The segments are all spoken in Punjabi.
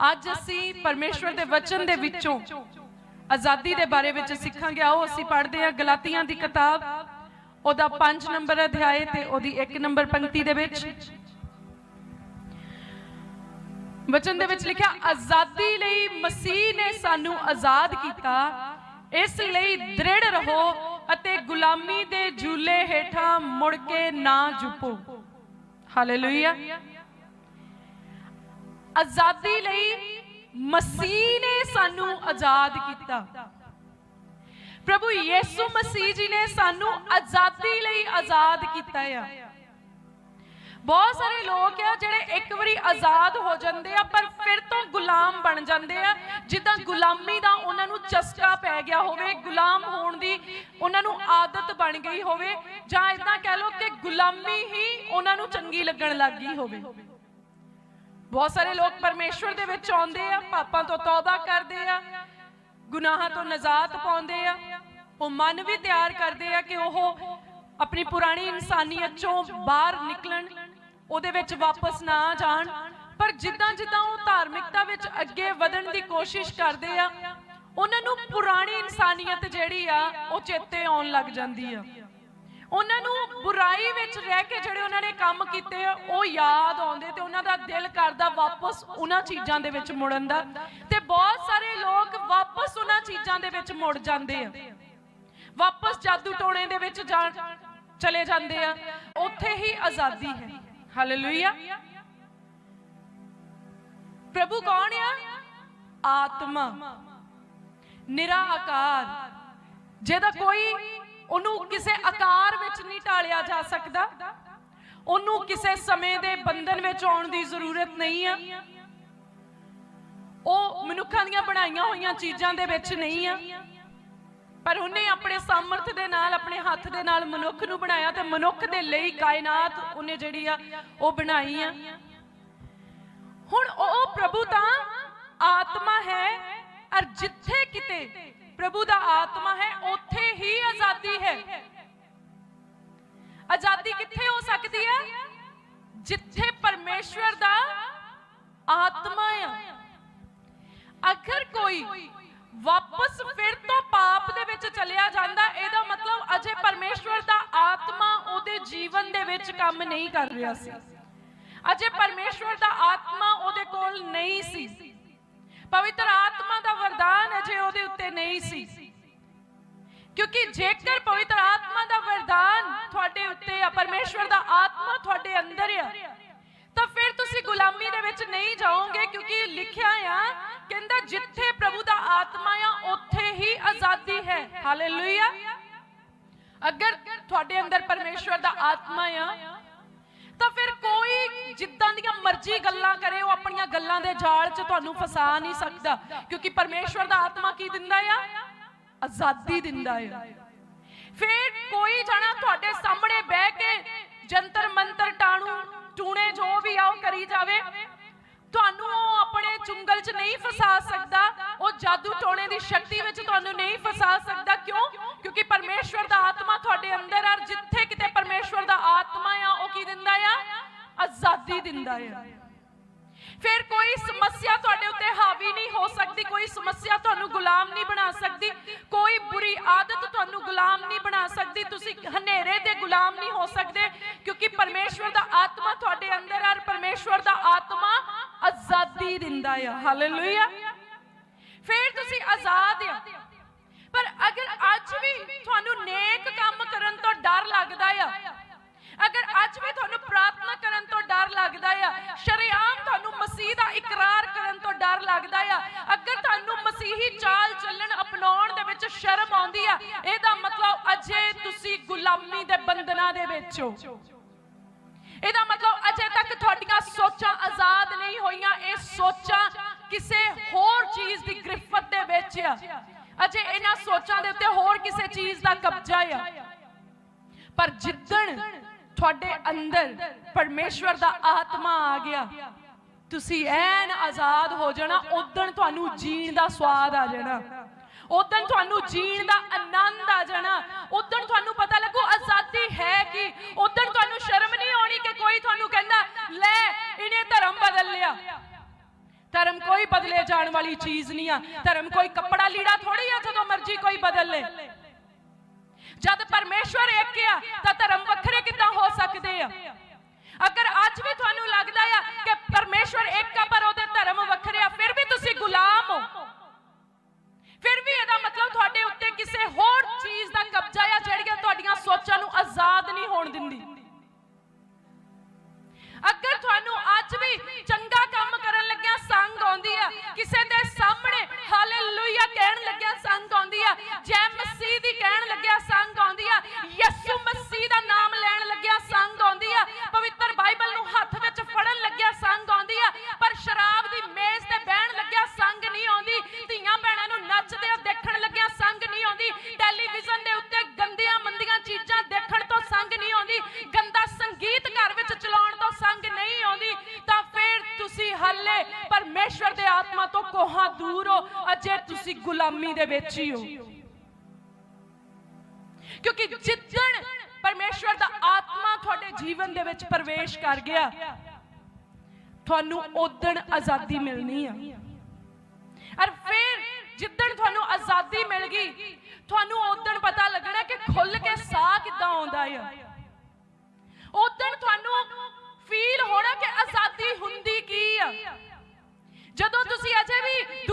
ਅੱਜ ਅਸੀਂ ਪਰਮੇਸ਼ਵਰ ਦੇ ਵਚਨ ਦੇ ਵਿੱਚੋਂ ਆਜ਼ਾਦੀ ਦੇ ਬਾਰੇ ਵਿੱਚ ਸਿੱਖਾਂਗੇ। ਆਓ ਅਸੀਂ ਪੜ੍ਹਦੇ ਹਾਂ ਗਲਾਤੀਆਂ ਦੀ ਕਿਤਾਬ। ਉਹਦਾ 5 ਨੰਬਰ ਅਧਿਆਇ ਤੇ ਉਹਦੀ 1 ਨੰਬਰ ਪੰਕਤੀ ਦੇ ਵਿੱਚ। ਵਚਨ ਦੇ ਵਿੱਚ ਲਿਖਿਆ, ਆਜ਼ਾਦੀ ਲਈ ਮਸੀਹ ਨੇ ਸਾਨੂੰ ਆਜ਼ਾਦ ਕੀਤਾ। ਇਸ ਲਈ ਦ੍ਰਿੜ ਰਹੋ ਅਤੇ ਗੁਲਾਮੀ ਦੇ ਝੂਲੇ ਹੇਠਾਂ ਮੁੜ ਕੇ ਨਾ ਝੁਕੋ। ਹਾਲੇਲੂਇਆ ਆਜ਼ਾਦੀ ਲਈ ਮਸੀਹ ਨੇ ਸਾਨੂੰ ਆਜ਼ਾਦ ਕੀਤਾ। ਪ੍ਰਭੂ ਯੀਸੂ ਮਸੀਹ ਜੀ ਨੇ ਸਾਨੂੰ ਆਜ਼ਾਦੀ ਲਈ ਆਜ਼ਾਦ ਕੀਤਾ ਆ। ਬਹੁਤ ਸਾਰੇ ਲੋਕ ਆ ਜਿਹੜੇ ਇੱਕ ਵਾਰੀ ਆਜ਼ਾਦ ਹੋ ਜਾਂਦੇ ਆ, ਪਰ ਫਿਰ ਤੋਂ ਗੁਲਾਮ ਬਣ ਜਾਂਦੇ ਆ। ਜਿੱਦਾਂ ਗੁਲਾਮੀ ਦਾ ਉਹਨਾਂ ਨੂੰ ਚਸਕਾ ਪੈ ਗਿਆ ਹੋਵੇ, ਗੁਲਾਮ ਹੋਣ ਦੀ ਉਹਨਾਂ ਨੂੰ ਆਦਤ ਬਣ ਗਈ ਹੋਵੇ, ਜਾਂ ਇਦਾਂ ਕਹਿ ਲਓ ਕਿ ਗੁਲਾਮੀ ਹੀ ਉਹਨਾਂ ਨੂੰ ਚੰਗੀ ਲੱਗਣ ਲੱਗ ਗਈ ਹੋਵੇ। ਬਹੁਤ ਸਾਰੇ ਲੋਕ ਪਰਮੇਸ਼ਵਰ ਦੇ ਵਿੱਚ ਆਉਂਦੇ ਆ, ਪਾਪਾਂ ਤੋਂ ਤੌਬਾ ਕਰਦੇ ਆ, ਗੁਨਾਹਾਂ ਤੋਂ ਨਜ਼ਾਤ ਪਾਉਂਦੇ ਆ। ਉਹ ਮਨ ਵੀ ਤਿਆਰ ਕਰਦੇ ਆ ਕਿ ਉਹ ਆਪਣੀ ਪੁਰਾਣੀ ਇਨਸਾਨੀਅਤ ਚੋਂ ਬਾਹਰ ਨਿਕਲਣ, ਉਹਦੇ ਵਿੱਚ ਵਾਪਸ ਨਾ ਜਾਣ। ਪਰ ਜਿੱਦਾਂ ਜਿੱਦਾਂ ਉਹ ਧਾਰਮਿਕਤਾ ਵਿੱਚ ਅੱਗੇ ਵਧਣ ਦੀ ਕੋਸ਼ਿਸ਼ ਕਰਦੇ ਆ, ਉਹਨਾਂ ਨੂੰ ਪੁਰਾਣੀ ਇਨਸਾਨੀਅਤ ਜਿਹੜੀ ਆ, ਉਹ ਚੇਤੇ ਆਉਣ ਲੱਗ ਜਾਂਦੀ ਆ। ਉਹਨਾਂ ਨੂੰ ਬੁਰਾਈ ਵਿੱਚ ਰਹਿ ਕੇ ਜਿਹੜੇ ਉਹਨਾਂ ਨੇ ਕੰਮ ਕੀਤੇ ਆ, ਉਹ ਯਾਦ ਆਉਂਦੇ ਤੇ ਉਹਨਾਂ ਦਾ ਦਿਲ ਕਰਦਾ ਵਾਪਸ ਉਹਨਾਂ ਚੀਜ਼ਾਂ ਦੇ ਵਿੱਚ ਮੁੜਨ ਦਾ। ਤੇ ਬਹੁਤ ਸਾਰੇ ਲੋਕ ਵਾਪਸ ਉਹਨਾਂ ਚੀਜ਼ਾਂ ਦੇ ਵਿੱਚ ਮੁੜ ਜਾਂਦੇ ਆ। ਵਾਪਸ ਜਾਦੂ ਟੋਣੇ ਦੇ ਵਿੱਚ ਜਾ ਚਲੇ ਜਾਂਦੇ ਆ। ਉੱਥੇ ਹੀ ਆਜ਼ਾਦੀ ਹੈ। ਹਾਲੇਲੂਇਆ ਪ੍ਰਭੂ ਕੌਣ ਆ? ਆਤਮਾ। ਨਿਰਾਕਾਰ। ਜਿਹਦਾ ਕੋਈ ਉਹਨੂੰ ਕਿਸੇ ਆਕਾਰ ਵਿੱਚ ਨਹੀਂ ਢਾਲਿਆ ਜਾ ਸਕਦਾ। ਉਹਨੂੰ ਕਿਸੇ ਸਮੇਂ ਦੇ ਬੰਧਨ ਵਿੱਚ ਆਉਣ ਦੀ ਜ਼ਰੂਰਤ ਨਹੀਂ ਆ। ਉਹ ਮਨੁੱਖਾਂ ਦੀਆਂ ਬਣਾਈਆਂ ਹੋਈਆਂ ਚੀਜ਼ਾਂ ਦੇ ਵਿੱਚ ਨਹੀਂ ਆ। ਪਰ ਉਹਨੇ ਆਪਣੇ ਸਮਰਥ ਦੇ ਨਾਲ, ਆਪਣੇ ਹੱਥ ਦੇ ਨਾਲ ਮਨੁੱਖ ਨੂੰ ਬਣਾਇਆ ਤੇ ਮਨੁੱਖ ਦੇ ਲਈ ਕਾਇਨਾਤ ਉਹਨੇ ਜਿਹੜੀ ਆ, ਉਹ ਬਣਾਈ ਆ। ਹੁਣ ਉਹ ਪ੍ਰਭੂ ਤਾਂ ਆਤਮਾ ਹੈ, ਔਰ ਜਿੱਥੇ ਕਿਤੇ ਪ੍ਰਭੂ ਦਾ ਆਤਮਾ ਹੈ ਕੰਮ ਨਹੀਂ ਕਰ ਰਿਹਾ ਸੀ। ਅਜੇ ਪਰਮੇਸ਼ਵਰ ਦਾ ਆਤਮਾ ਉਹਦੇ ਕੋਲ ਨਹੀਂ ਸੀ। ਪਵਿੱਤਰ ਆਤਮਾ ਦਾ ਵਰਦਾਨ ਅਜੇ ਉਹਦੇ ਉੱਤੇ ਨਹੀਂ ਸੀ। ਕਿਉਂਕਿ ਜੇਕਰ ਪਵਿੱਤਰ ਆਤਮਾ ਦਾ ਵਰਦਾਨ ਤੁਹਾਡੇ ਉੱਤੇ ਆ, ਪਰਮੇਸ਼ਵਰ ਦਾ ਆਤਮਾ ਤੁਹਾਡੇ ਅੰਦਰ ਆ, ਤਾਂ ਫਿਰ ਤੁਸੀਂ ਗੁਲਾਮੀ ਦੇ ਵਿੱਚ ਨਹੀਂ ਜਾਓਗੇ, ਕਿਉਂਕਿ ਲਿਖਿਆ ਆ, ਕਹਿੰਦਾ ਜਿੱਥੇ ਪ੍ਰਭੂ ਦਾ ਆਤਮਾ ਆ, ਉੱਥੇ ਹੀ ਆਜ਼ਾਦੀ ਹੈ। ਹਾਲੇਲੂਇਆ ਅਗਰ ਤੁਹਾਡੇ ਅੰਦਰ ਪਰਮੇਸ਼ਵਰ ਦਾ ਆਤਮਾ ਆ ਤਾਂ ਫਿਰ ਕੋਈ ਜਿੱਦਾਂ ਦੀਆਂ ਮਰਜ਼ੀ ਗੱਲਾਂ ਕਰੇ, ਉਹ ਆਪਣੀਆਂ ਗੱਲਾਂ ਦੇ ਜਾਲ 'ਚ ਤੁਹਾਨੂੰ ਫਸਾ ਨਹੀਂ ਸਕਦਾ। ਕਿਉਂਕਿ ਪਰਮੇਸ਼ਵਰ ਦਾ ਆਤਮਾ ਕੀ ਦਿੰਦਾ ਆ? ਆਜ਼ਾਦੀ ਦਿੰਦਾ ਆ। ਫਿਰ ਕੋਈ ਜਣਾ ਤੁਹਾਡੇ ਸਾਹਮਣੇ ਬਹਿ ਕੇ ਜੰਤਰ ਮੰਤਰ ਟਾਣੂ ਟੂਣੇ ਜੋ ਵੀ ਆ, ਉਹ ਕਰੀ ਜਾਵੇ। ਤੁਹਾਨੂੰ ਉਹ ਆਪਣੇ ਚੁੰਗਲ 'ਚ ਨਹੀਂ ਫਸਾ ਸਕਦਾ, ਉਹ ਜਾਦੂ ਟੋਣੇ ਦੀ ਸ਼ਕਤੀ ਵਿੱਚ ਤੁਹਾਨੂੰ ਨਹੀਂ ਫਸਾ ਸਕਦਾ। ਕਿਉਂ? ਕਿਉਂਕਿ ਪਰਮੇਸ਼ਵਰ ਦਾ ਆਤਮਾ ਤੁਹਾਡੇ ਅੰਦਰ ਆ ਜਿੱਥੇ ਕਿਤੇ ਪਰਮੇਸ਼ਵਰ ਦਾ ਆਤਮਾ ਆ, ਉਹ ਕੀ ਦਿੰਦਾ ਆ? ਆਜ਼ਾਦੀ ਦਿੰਦਾ ਆ। ਫਿਰ ਕੋਈ ਸਮੱਸਿਆ ਤੁਹਾਡੇ ਉੱਤੇ ਹਾਵੀ ਨਹੀਂ ਹੋ ਸਕਦੀ, ਕੋਈ ਸਮੱਸਿਆ ਤੁਹਾਨੂੰ ਗੁਲਾਮ ਨਹੀਂ ਬਣਾ ਸਕਦੀ, ਕੋਈ ਬੁਰੀ ਆਦਤ ਤੁਹਾਨੂੰ ਗੁਲਾਮ ਨਹੀਂ ਬਣਾ ਸਕਦੀ, ਤੁਸੀਂ ਹਨੇਰੇ ਦੇ ਗੁਲਾਮ ਨਹੀਂ ਹੋ ਸਕਦੇ, ਕਿਉਂਕਿ ਪਰਮੇਸ਼ਵਰ ਦਾ ਆਤਮਾ ਤੁਹਾਡੇ ਅੰਦਰ ਆ ਪਰਮੇਸ਼ਵਰ ਦਾ ਆਤਮਾ ਆਜ਼ਾਦੀ ਦਿੰਦਾ ਆ। ਹਾਲੇਲੂਇਆ ਫਿਰ ਤੁਸੀਂ ਆਜ਼ਾਦ ਆ। ਪਰ ਅਗਰ ਅੱਜ ਵੀ ਤੁਹਾਨੂੰ ਨੇਕ ਕੰਮ ਕਰਨ ਤੋਂ ਡਰ ਲੱਗਦਾ ਆ, ਅਗਰ ਅੱਜ ਵੀ ਤੁਹਾਨੂੰ ਪ੍ਰਾਰਥਨਾ ਕਰਨ ਤੋਂ ਡਰ ਲੱਗਦਾ ਆ, ਸ਼ਰੀਆਮ ਤੁਹਾਨੂੰ ਮਸੀਹ ਦਾ ਇਕਰਾਰ ਕਰਨ ਤੋਂ ਡਰ ਲੱਗਦਾ ਆ, ਅਗਰ ਤੁਹਾਨੂੰ ਮਸੀਹੀ ਚਾਲ ਚੱਲਣ ਅਪਣਾਉਣ ਦੇ ਵਿੱਚ ਸ਼ਰਮ ਆਉਂਦੀ ਆ, ਇਹਦਾ ਮਤਲਬ ਅਜੇ ਤੁਸੀਂ ਗੁਲਾਮੀ ਦੇ ਬੰਧਨਾਂ ਦੇ ਵਿੱਚ ਹੋ। ਇਹਦਾ ਮਤਲਬ ਅਜੇ ਤੱਕ ਤੁਹਾਡੀਆਂ ਸੋਚਾਂ ਆਜ਼ਾਦ ਨਹੀਂ ਹੋਈਆਂ, ਇਹ ਸੋਚਾਂ ਕਿਸੇ ਹੋਰ ਚੀਜ਼ ਦੀ ਗ੍ਰਿਫਤ ਦੇ ਵਿੱਚ ਆ। ਅਜੇ ਇਹਨਾਂ ਸੋਚਾਂ ਦੇ ਉੱਤੇ ਹੋਰ ਕਿਸੇ ਚੀਜ਼ ਦਾ ਕਬਜ਼ਾ ਆ। ਪਰ ਜਿੱਦਣ ਤੁਹਾਡੇ ਅੰਦਰ ਪਰਮੇਸ਼ਵਰ ਦਾ ਆਤਮਾ ਆ ਗਿਆ, ਤੁਸੀਂ ਐਨ ਆਜ਼ਾਦ ਹੋ ਜਾਣਾ, ਉਦੋਂ ਤੁਹਾਨੂੰ ਜੀਣ ਦਾ ਸਵਾਦ ਆ ਜਾਣਾ। ਉਦੋਂ ਤੁਹਾਨੂੰ ਜੀਣ ਦਾ ਆਨੰਦ ਆ ਜਾਣਾ। ਉਦੋਂ ਤੁਹਾਨੂੰ ਪਤਾ ਲੱਗੂ ਆਜ਼ਾਦੀ ਹੈ ਕਿ। ਉਦੋਂ ਤੁਹਾਨੂੰ ਸ਼ਰਮ ਨਹੀਂ ਆਉਣੀ ਕਿ ਕੋਈ ਤੁਹਾਨੂੰ ਕਹਿੰਦਾ, ਲੈ, ਇਹਨੇ ਧਰਮ ਬਦਲ ਲਿਆ ਧਰਮ ਕੋਈ ਬਦਲੇ ਜਾਣ ਵਾਲੀ ਚੀਜ਼ ਨਹੀਂ ਆ। ਧਰਮ ਕੋਈ ਕੱਪੜਾ ਲੀੜਾ ਥੋੜੀ ਆ ਜਦੋਂ ਮਰਜ਼ੀ ਕੋਈ ਬਦਲ ਲੇ। ਜਦ ਪਰਮੇਸ਼ਵਰ ਇੱਕ ਆ, ਤਾਂ ਧਰਮ ਵੱਖਰੇ ਕਿੱਦਾਂ ਹੋ ਸਕਦੇ ਆ? ਅਗਰ ਅੱਜ ਵੀ ਤੁਹਾਨੂੰ ਲੱਗਦਾ ਆ ਕਿ ਪਰਮੇਸ਼ਵਰ ਇੱਕ ਆ, ਪਰ ਉਹਦੇ ਧਰਮ ਵੱਖਰੇ ਆ, ਫਿਰ ਵੀ ਤੁਸੀਂ ਗੁਲਾਮ ਹੋ। ਫਿਰ ਵੀ ਇਹਦਾ ਮਤਲਬ ਤੁਹਾਡੇ ਉੱਤੇ ਕਿਸੇ ਹੋਰ ਚੀਜ਼ ਦਾ ਕਬਜ਼ਾ ਆ ਜਿਹੜੀਆਂ ਤੁਹਾਡੀਆਂ ਸੋਚਾਂ ਨੂੰ ਆਜ਼ਾਦ ਨਹੀਂ ਹੋਣ ਦਿੰਦੀ। ਅਗਰ ਤੁਹਾਨੂੰ ਅੱਜ ਵੀ ਚੰਗਾ ਕੰਮ ਕਰਨ ਲੱਗਿਆ ਸੰਗ ਆਉਂਦੀ ਆ, ਕਿਸੇ ਦੇ ਸਾਹਮਣੇ ਹਾਲੇਲੂਇਆ ਕਹਿਣ ਲੱਗਿਆ ਸੰਗ ਆਉਂਦੀ ਆ, ਜੈ ਮਸੀਹ ਦੀ ਕਹਿਣ ਲੱਗਿਆ ਸੰਗ ਆਉਂਦੀ ਆ, ਯਿਸੂ ਮਸੀਹ ਦਾ ਨਾਮ ਲੈਣ ਆਤਮਾ ਤੋਂ ਕੋਹਾਂ ਦੂਰ ਹੋ, ਅਜੇ ਤੁਸੀਂ ਗੁਲਾਮੀ ਦੇ ਵਿੱਚ ਹੀ ਹੋ। ਕਿਉਂਕਿ ਜਿੱਦਣ ਪਰਮੇਸ਼ਵਰ ਦਾ ਆਤਮਾ ਤੁਹਾਡੇ ਜੀਵਨ ਦੇ ਵਿੱਚ ਪ੍ਰਵੇਸ਼ ਕਰ ਗਿਆ, ਤੁਹਾਨੂੰ ਉਦਣ ਆਜ਼ਾਦੀ ਮਿਲਣੀ ਆ। ਔਰ ਫਿਰ ਜਿੱਦਣ ਤੁਹਾਨੂੰ ਆਜ਼ਾਦੀ ਮਿਲ ਗਈ, ਤੁਹਾਨੂੰ ਉਦਣ ਪਤਾ ਲੱਗਣਾ ਕਿ ਖੁੱਲ ਕੇ ਸਾਹ ਕਿੱਦਾਂ ਆਉਂਦਾ ਆ।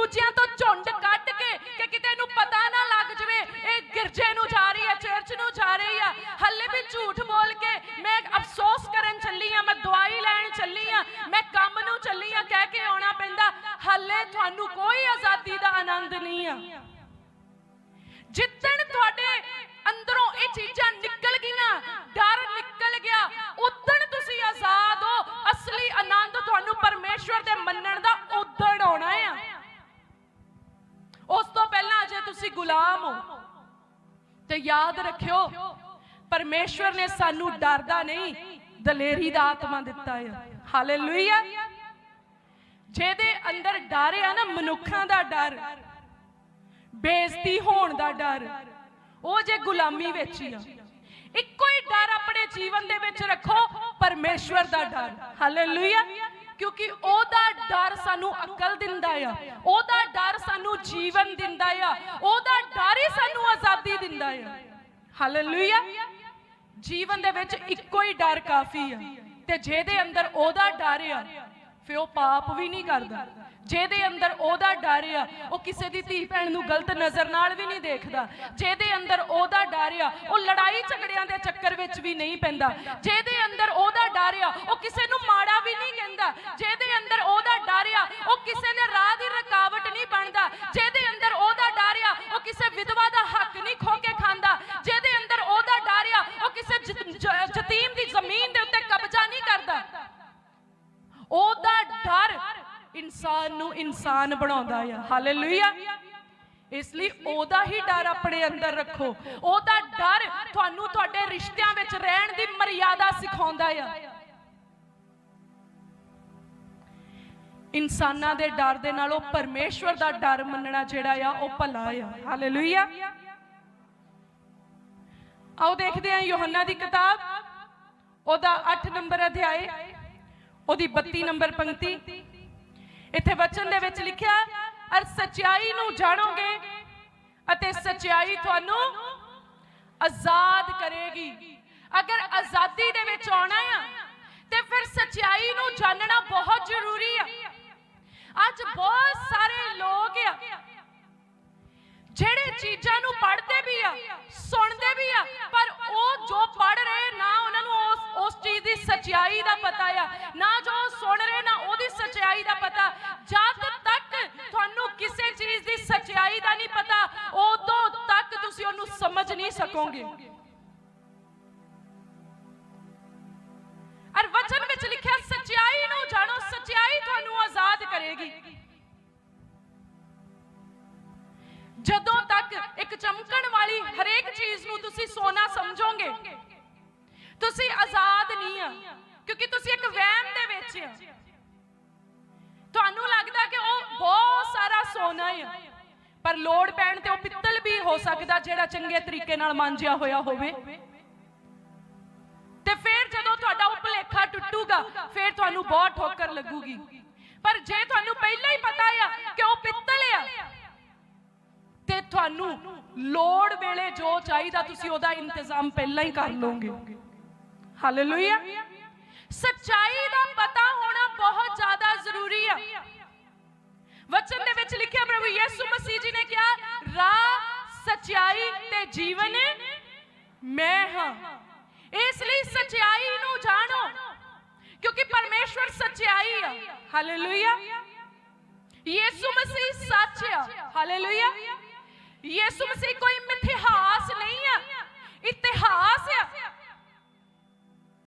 ਦੂਜਿਆਂ ਤੋਂ ਝੁੰਡ ਕੱਢ ਕੇ ਕਿ ਕਿਤੇ ਨੂੰ ਪਤਾ ਨਾ ਲੱਗ ਜਵੇ, ਇਹ ਗਿਰਜੇ ਨੂੰ ਜਾ ਰਹੀ ਹੈ ਚਰਚ ਨੂੰ ਜਾ ਰਹੀ ਆ। ਹੱਲੇ ਵੀ ਝੂਠ ਬੋਲ ਕੇ ਮੈਂ ਅਫਸੋਸ ਕਰਨ ਚੱਲੀ ਆ, ਮੈਂ ਦਵਾਈ ਲੈਣ ਚੱਲੀ ਆ, ਮੈਂ ਕੰਮ ਨੂੰ ਚੱਲੀ ਆ, ਕਹਿ ਕੇ ਆਉਣਾ ਪੈਂਦਾ। ਹੱਲੇ ਤੁਹਾਨੂੰ ਕੋਈ ਆਜ਼ਾਦੀ ਦਾ ਆਨੰਦ ਨਹੀਂ ਆ। ਗੁਲਾਮ ਹੋ। ਤੇ ਯਾਦ ਰੱਖਿਓ, ਪਰਮੇਸ਼ਵਰ ਨੇ ਸਾਨੂੰ ਡਰ ਨਹੀਂ, ਦਲੇਰੀ ਦਾ ਆਤਮਾ ਦਿੱਤਾ ਹੈ ਹਾਲੇਲੂਇਆ। ਜਿਹਦੇ ਅੰਦਰ ਡਰ ਆ ਨਾ, ਮਨੁੱਖਾਂ ਦਾ ਡਰ, ਬੇਇੱਜ਼ਤੀ ਹੋਣ ਦਾ ਡਰ, ਉਹ ਜੇ ਗੁਲਾਮੀ ਵਿੱਚ ਹੀ ਆ। ਇੱਕੋ ਹੀ ਡਰ ਆਪਣੇ ਜੀਵਨ ਦੇ ਵਿੱਚ ਰੱਖੋ, ਪਰਮੇਸ਼ਵਰ ਦਾ ਡਰ। ਹਾਲੇਲੂਇਆ। ਕਿਉਂਕਿ ਉਹਦਾ ਡਰ ਸਾਨੂੰ ਅਕਲ ਦਿੰਦਾ ਆ। ਉਹਦਾ ਡਰ ਸਾਨੂੰ ਜੀਵਨ ਦਿੰਦਾ ਆ। ਉਹਦਾ ਡਰ ਹੀ ਸਾਨੂੰ ਆਜ਼ਾਦੀ ਦਿੰਦਾ ਆ। ਹਾਲੇਲੂਇਆ ਜੀਵਨ ਦੇ ਵਿੱਚ ਇੱਕੋ ਹੀ ਡਰ ਕਾਫੀ ਆ। ਤੇ ਜਿਹਦੇ ਅੰਦਰ ਉਹਦਾ ਡਰ ਆ ਫਿਰ ਉਹ ਪਾਪ ਵੀ ਨਹੀਂ ਕਰਦਾ। ਜਿਹਦੇ ਅੰਦਰ ਉਹਦਾ ਡਰ ਆ, ਉਹ ਕਿਸੇ ਦੀ ਧੀ ਭੈਣ ਨੂੰ ਗਲਤ ਨਜ਼ਰ ਨਾਲ ਵੀ ਨਹੀਂ ਦੇਖਦਾ। ਜਿਹਦੇ ਅੰਦਰ ਉਹਦਾ ਡਰ ਆ, ਉਹ ਲੜਾਈ ਝਗੜਿਆਂ ਦੇ ਚੱਕਰ ਵਿੱਚ ਵੀ ਨਹੀਂ ਪੈਂਦਾ। ਜਿਹਦੇ ਅੰਦਰ ਉਹਦਾ ਡਰ ਆ, ਉਹ ਕਿਸੇ ਨੂੰ ਮਾੜਾ ਵੀ ਨਹੀਂ ਕਹਿੰਦਾ। ਜਿਹਦੇ ਅੰਦਰ ਉਹਦਾ ਡਰ ਆ, ਉਹ ਕਿਸੇ ਨੇ ਇਨਸਾਨ ਬਣਾਉਂਦਾ ਆ। ਹਾਲੇਲੂਇਆ ਇਸ ਲਈ ਉਹਦਾ ਹੀ ਡਰ ਆਪਣੇ ਅੰਦਰ ਰੱਖੋ। ਉਹਦਾ ਡਰ ਤੁਹਾਨੂੰ ਤੁਹਾਡੇ ਰਿਸ਼ਤਿਆਂ ਵਿੱਚ ਰਹਿਣ ਦੀ ਮਰਿਆਦਾ ਸਿਖਾਉਂਦਾ ਆ। ਇਨਸਾਨਾਂ ਦੇ ਡਰ ਦੇ ਨਾਲੋਂ ਪਰਮੇਸ਼ਵਰ ਦਾ ਡਰ ਮੰਨਣਾ ਜਿਹੜਾ ਆ, ਉਹ ਭਲਾ ਆ। ਹਾਲੇਲੂਇਆ ਆਓ ਦੇਖਦੇ ਹਾਂ ਯੋਹੰਨਾ ਦੀ ਕਿਤਾਬ। ਉਹਦਾ 8 ਨੰਬਰ ਅਧਿਆਇ ਉਹਦੀ 32 ਨੰਬਰ ਪੰਕਤੀ। ਇੱਥੇ ਵਚਨ ਦੇ ਵਿੱਚ ਲਿਖਿਆ, ਅਰ ਸਚਾਈ ਨੂੰ ਜਾਣੋਗੇ ਅਤੇ ਸਚਾਈ ਤੁਹਾਨੂੰ ਆਜ਼ਾਦ ਕਰੇਗੀ। ਅਗਰ ਆਜ਼ਾਦੀ ਦੇ ਵਿੱਚ ਆਉਣਾ ਆ, ਤੇ ਫਿਰ ਸਚਾਈ ਨੂੰ ਜਾਣਨਾ ਬਹੁਤ ਜ਼ਰੂਰੀ ਆ। ਅੱਜ ਬਹੁਤ ਸਾਰੇ ਲੋਕ ਆ, ਜਿਹੜੇ ਚੀਜ਼ਾਂ ਨੂੰ ਪੜ੍ਹਦੇ ਵੀ ਆ ਸੁਣਦੇ ਵੀ ਆ ਪਰ ਉਹ ਜੋ ਪੜ੍ਹ ਰਹੇ ਨਾ ਉਹਨਾਂ ਨੂੰ ਉਸ ਉਸ ਚੀਜ਼ ਦੀ ਸਚਾਈ ਦਾ ਪਤਾ ਆ। ਨਾ ਜੋ ਸੁਣ ਰਹੇ, ਨਾ ਉਹਦੀ ਸਚਾਈ ਦਾ ਪਤਾ। ਜਦ ਤੱਕ ਤੁਹਾਨੂੰ ਕਿਸੇ ਚੀਜ਼ ਦੀ ਸਚਾਈ ਦਾ ਨਹੀਂ ਪਤਾ, ਉਦੋਂ ਤੱਕ ਤੁਸੀਂ ਉਹਨੂੰ ਸਮਝ ਨਹੀਂ ਸਕੋਗੇ। ਅਰ ਵਚਨ ਵਿੱਚ ਲਿਖਿਆ, ਸਚਾਈ ਨੂੰ ਜਾਣੋ, ਸਚਾਈ ਤੁਹਾਨੂੰ ਆਜ਼ਾਦ ਕਰੇਗੀ। ਜਦੋਂ ਤੱਕ ਇੱਕ ਚਮਕਣ ਵਾਲੀ ਹਰੇਕ ਚੀਜ਼ ਨੂੰ ਤੁਸੀਂ ਸੋਨਾ ਸਮਝੋਗੇ ਤੁਸੀਂ ਆਜ਼ਾਦ ਨਹੀਂ ਆ, ਕਿਉਂਕਿ ਤੁਸੀਂ ਇੱਕ ਵਹਿਮ ਦੇ ਵਿੱਚ ਆ। ਤੁਹਾਨੂੰ ਲੱਗਦਾ ਕਿ ਉਹ ਬਹੁਤ ਸਾਰਾ ਸੋਨਾ ਆ, ਪਰ ਲੋੜ ਪੈਣ ਤੇ ਉਹ ਪਿੱਤਲ ਵੀ ਹੋ ਸਕਦਾ ਜਿਹੜਾ ਚੰਗੇ ਤਰੀਕੇ ਨਾਲ ਮਾਂਜਿਆ ਹੋਇਆ ਹੋਵੇ। ਤੇ ਫਿਰ ਜਦੋਂ ਤੁਹਾਡਾ ਉਹ ਭੁਲੇਖਾ ਟੁੱਟੂਗਾ, ਫਿਰ ਤੁਹਾਨੂੰ ਬਹੁਤ ਠੋਕਰ ਲੱਗੂਗੀ। ਪਰ ਜੇ ਤੁਹਾਨੂੰ ਪਹਿਲਾਂ ਹੀ ਪਤਾ ਆ ਕਿ ਉਹ ਪਿੱਤਲ ਆ, ਤੇ ਤੁਹਾਨੂੰ ਲੋੜ ਵੇਲੇ ਜੋ ਚਾਹੀਦਾ ਤੁਸੀਂ ਉਹਦਾ ਇੰਤਜ਼ਾਮ ਪਹਿਲਾਂ ਹੀ ਕਰ ਲਓਗੇ। ਹਾਲੇਲੂਇਆ ਸੱਚਾਈ ਦਾ ਪਤਾ ਹੋਣਾ ਬਹੁਤ ਜ਼ਿਆਦਾ ਜ਼ਰੂਰੀ ਆ। ਵਚਨ ਦੇ ਵਿੱਚ ਲਿਖਿਆ ਪ੍ਰਭੂ ਯਿਸੂ ਮਸੀਹ ਜੀ ਨੇ ਕਿਹਾ, ਰਾਹ, ਸਚਾਈ ਤੇ ਜੀਵਨ ਮੈਂ ਹਾਂ। ਇਸ ਲਈ ਸਚਾਈ ਨੂੰ ਜਾਣੋ, ਕਿਉਂਕਿ ਪਰਮੇਸ਼ਵਰ ਸਚਾਈ ਆ। ਹਾਲੇਲੂਇਆ ਯਿਸੂ ਮਸੀਹ ਸੱਚ ਆ। ਹਾਲੇਲੂਇਆ ਯਿਸੂ ਮਸੀਹ ਕੋਈ ਮਿਥਿਹਾਸ ਨਹੀਂ ਆ। ਇਤਿਹਾਸ ਆ।